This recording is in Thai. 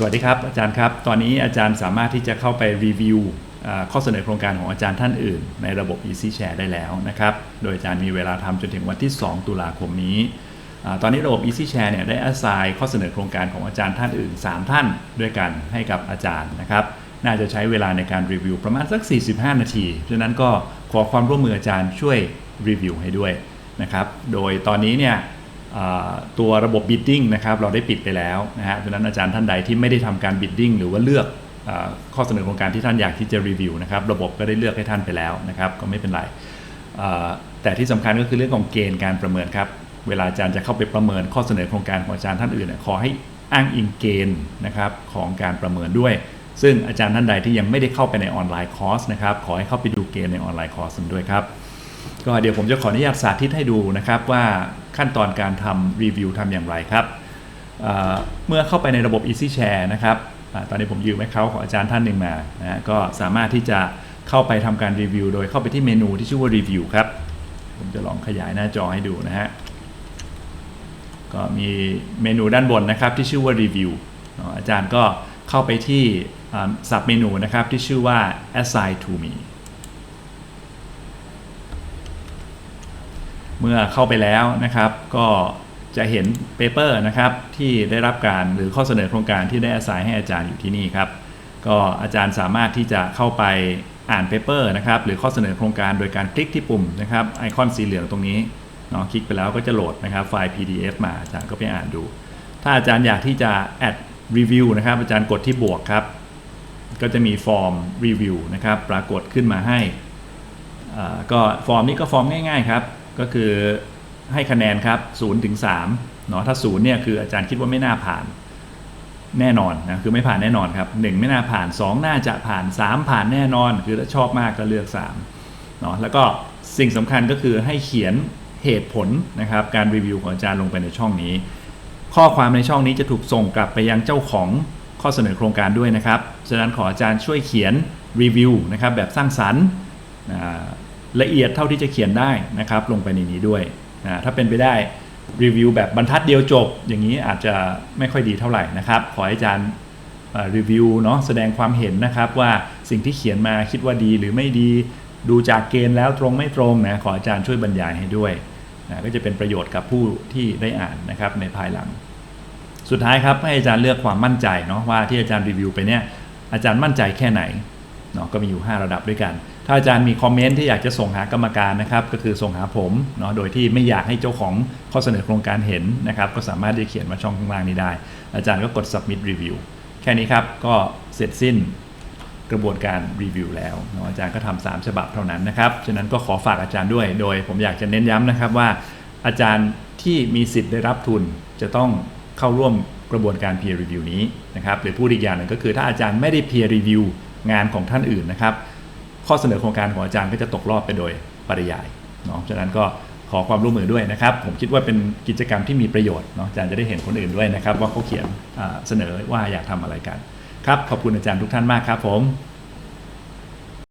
สวัสดีครับ อาจารย์ครับ ตอนนี้อาจารย์สามารถที่จะเข้าไปรีวิวข้อเสนอโครงการของอาจารย์ท่านอื่น ในระบบ Easy Share ได้แล้วนะครับ โดยอาจารย์มีเวลาทำจนถึงวันที่ 2 ตุลาคมนี้ ตอนนี้ระบบ Easy Share เนี่ยได้ assign ข้อเสนอโครงการของอาจารย์ท่านอื่น 3 ท่านด้วยกันให้กับอาจารย์นะครับ น่าจะใช้เวลาในการรีวิวประมาณสัก 45 นาที ฉะนั้นก็ขอความร่วมมืออาจารย์ช่วยรีวิวให้ด้วยนะครับ โดยตอนนี้เนี่ย ตัวระบบ bidding นะครับเราได้ปิดไปแล้วนะฮะดังนั้นอาจารย์ท่านใดที่ไม่ได้ทำการ bidding หรือว่าเลือกอข้อเสนอโครงการที่ท่านอยากที่จะรีวิวนะครับระบบก็ได้เลือกให้ท่านไปแล้วนะครับก็ไม่เป็นไรแต่ที่สำคัญก็คือเรื่องของเกณฑ์การประเมินครับเวลาอาจารย์จะเข้าไปประเมินข้อเสนอโครงการของอาจารย์ท่านอื่นขอให้อ้างอิงเกณฑ์นะครับของการประเมินด้วย ซึ่งอาจารย์ท่านใดที่ยังไม่ได้เข้าไปในออนไลน์คอร์สนะครับขอให้เข้าไปดูเกณฑ์ในออนไลน์คอร์สด้วยครับก็เดี๋ยวผมจะขออนุญาตสาธิตให้ดูนะครับว่า ขั้นตอนการทำรีวิวทำอย่างไรครับเเมื่อเข้าไปในระบบ Easy Share นะครับอตอนนี้ผมยืมไว้เขาของอาจารย์ท่านหนึ่งมานะฮะก็สามารถที่จะเข้าไปทำการรีวิว โดยเข้าไปที่เมนูที่ชื่อว่ารีวิวครับ ผมจะลองขยายหน้าจอให้ดูนะฮะก็มีเมนูด้านบนนะครับที่ชื่อว่ารีวิวอาจารย์ก็เข้าไปที่สับเมนูนะครับที่ชื่อว่า assign to me เมื่อเข้าไปแล้วนะครับ ก็จะเห็นเปเปอร์นะครับที่ได้รับการหรือข้อเสนอโครงการที่ได้อาศัยให้อาจารย์อยู่ที่นี่ครับ ก็อาจารย์สามารถที่จะเข้าไปอ่านเปเปอร์นะครับหรือข้อเสนอโครงการโดยการคลิกที่ปุ่มนะครับไอคอนสีเหลืองตรงนี้เนาะคลิกไปแล้วก็จะโหลดนะครับไฟล์ PDF มาอาจารย์ก็ไปอ่านดู ถ้าอาจารย์อยากที่จะแอดรีวิวนะครับ อาจารย์กดที่บวกครับ ก็จะมีฟอร์มรีวิวนะครับปรากฏขึ้นมาให้อ่าก็ฟอร์มนี้ก็ฟอร์มง่ายๆครับ ก็คือให้คะแนนครับ0ถึง3เนาะถ้า0เนี่ยคืออาจารย์คิดว่าไม่น่าผ่านแน่นอนนะคือไม่ผ่านแน่นอนครับ1ไม่น่าผ่าน 2 น่าจะผ่าน 3 ผ่านแน่นอน คือถ้าชอบมากก็เลือก3เนาะแล้วก็สิ่งสำคัญก็คือให้เขียนเหตุผลนะครับการรีวิวของอาจารย์ลงไปในช่องนี้ ข้อความในช่องนี้จะถูกส่งกลับไปยังเจ้าของข้อเสนอโครงการด้วยนะครับฉะนั้นขออาจารย์ช่วยเขียนรีวิวนะครับแบบสร้างสรรค์อ่า ละเอียดเท่าที่จะเขียนได้นะครับ ลงไปในนี้ด้วยนะถ้าเป็นไปได้รีวิวแบบบรรทัดเดียวจบ อย่างนี้อาจจะไม่ค่อยดีเท่าไหร่นะครับ ขอให้อาจารย์รีวิวเนาะแสดงความเห็นนะครับว่าสิ่งที่เขียนมาคิดว่าดีหรือไม่ดีดูจากเกณฑ์แล้วตรงไม่ตรงนะขออาจารย์ช่วยบรรยายให้ด้วยนะก็จะเป็นประโยชน์กับผู้ที่ได้อ่านนะครับในภายหลัง สุดท้ายครับให้อาจารย์เลือกความมั่นใจเนาะว่าที่อาจารย์รีวิวไปเนี่ยอาจารย์มั่นใจแค่ไหนเนาะก็มีอยู่ 5 ระดับด้วยกัน ถ้าอาจารย์มีคอมเมนต์ที่อยากจะส่งหากรรมการนะครับ ก็คือส่งหาผมเนาะโดยที่ไม่อยากให้เจ้าของข้อเสนอโครงการเห็นนะครับ ก็สามารถที่จะเขียนมาช่องข้างล่างนี้ได้ อาจารย์ก็กด submit review แค่นี้ครับ ก็เสร็จสิ้นกระบวนการรีวิวแล้วอาจารย์ก็ทำสามฉบับเท่านั้นนะครับ ฉะนั้นก็ขอฝากอาจารย์ด้วย โดยผมอยากจะเน้นย้ำนะครับว่า อาจารย์ที่มีสิทธิ์ได้รับทุนจะต้องเข้าร่วมกระบวนการ peer review นี้นะครับหรือพูดอีกอย่างหนึ่งก็คือถ้าอาจารย์ไม่ได้ peer review งานของท่านอื่นนะครับ ข้อเสนอโครงการของอาจารย์ก็จะตกรอบไปโดยปริยายเนาะฉะนั้นก็ขอความร่วมมือด้วยนะครับ ผมคิดว่าเป็นกิจกรรมที่มีประโยชน์เนาะอาจารย์จะได้เห็นคนอื่นด้วยนะครับ ว่าเขาเขียนเสนอว่าอยากทำอะไรกัน ครับ ขอบคุณอาจารย์ทุกท่านมากครับผม